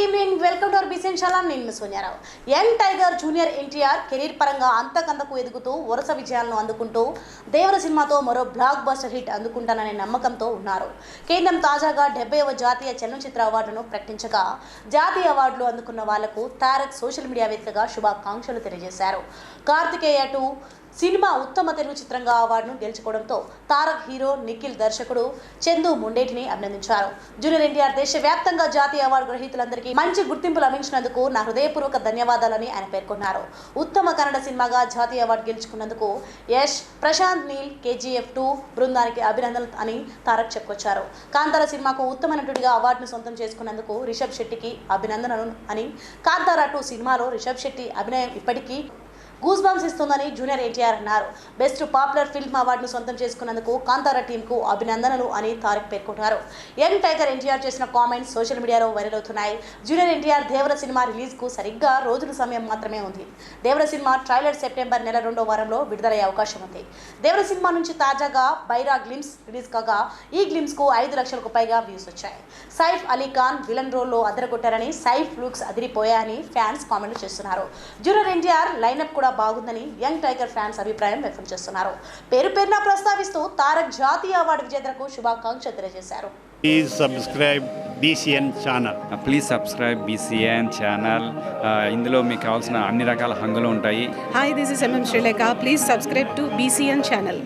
Evening welcome to our బిసెన్ షాలా నేను Sonia Rao young tiger junior NTR career పరంగా అంతకంతకు ఎదుగుతూ వరుస విజయాలను అందుకుంటూ దేవర సినిమాతో మరో బ్లాక్ బస్టర్ హిట్ అందుకుంటాననే నమ్మకంతో ఉన్నారు. కేంద్రం తాజాగా డెబ్బైవ జాతీయ చలనచిత్ర అవార్డును ప్రకటించగా జాతీయ అవార్డులు అందుకున్న వాళ్ళకు తారక్ సోషల్ మీడియా వేదికగా శుభాకాంక్షలు తెలియజేశారు. కార్తికేయ టూ సినిమా ఉత్తమ తెలుగు చిత్రంగా అవార్డును గెలుచుకోవడంతో తారక్ హీరో నిఖిల్ దర్శకుడు చందు ముండేటిని అభినందించారు. జూనియర్ ఎన్టీఆర్ దేశవ్యాప్తంగా జాతీయ అవార్డు గ్రహీతలందరికీ మంచి గుర్తింపు లభించినందుకు నా హృదయపూర్వక ధన్యవాదాలని ఆయన పేర్కొన్నారు. ఉత్తమ కన్నడ సినిమాగా జాతీయ అవార్డు గెలుచుకున్నందుకు యష్ ప్రశాంత్ నీల్ కేజీఎఫ్ టూ బృందానికి అభినందనలు అని తారక్ చెప్పుకొచ్చారు. కాంతార సినిమాకు ఉత్తమ నటుడిగా అవార్డును సొంతం చేసుకున్నందుకు రిషబ్ శెట్టికి అభినందనలు అని కాంతారా టూ సినిమాలో రిషబ్ శెట్టి అభినయం ఇప్పటికీ గూస్ బంప్స్ ఇస్తుందని జూనియర్ ఎన్టీఆర్ అన్నారు. బెస్ట్ పాపులర్ ఫిల్మ్ అవార్డును సొంతం చేసుకున్నందుకు కాంతారా టీంకు అభినందనలు అని తారక్ పేర్కొన్నారు యంగ్ టైగర్ ఎన్టీఆర్ చేసిన కామెంట్స్ సోషల్ మీడియాలో వైరల్ అవుతున్నాయి. జూనియర్ ఎన్టీఆర్ దేవర సినిమా రిలీజ్కు సరిగ్గా రోజుల సమయం మాత్రమే ఉంది. దేవర సినిమా ట్రైలర్ సెప్టెంబర్ నెల రెండో వారంలో విడుదలయ్యే అవకాశం ఉంది. దేవర సినిమా నుంచి తాజాగా బైరా గ్లిమ్స్ రిలీజ్ కాగా ఈ గ్లిమ్స్కు ఐదు లక్షలకు పైగా వ్యూస్ వచ్చాయి. సైఫ్ అలీ ఖాన్ విలన్ రోల్లో అదరగొట్టారని సైఫ్ లుక్స్ అదిరిపోయాయని ఫ్యాన్స్ కామెంట్లు చేస్తున్నారు. జూనియర్ ఎన్టీఆర్ లైనప్ కూడా బాగుందని యంగ్ టైగర్ ఫ్యాన్స్ అభిప్రాయం వ్యక్తం చేస్తున్నారు పేరు పేరున ప్రస్తావిస్తూ తారక్ జాతీయ అవార్డు విజేతలకు శుభాకాంక్షలు తెలియజేశారు Please subscribe BCN channel. Please subscribe BCN channel ఇందులో మీకు కావాల్సిన అన్ని రకాల హంగులు ఉంటాయి Hi, this is MM Lanka. Please subscribe to BCN channel.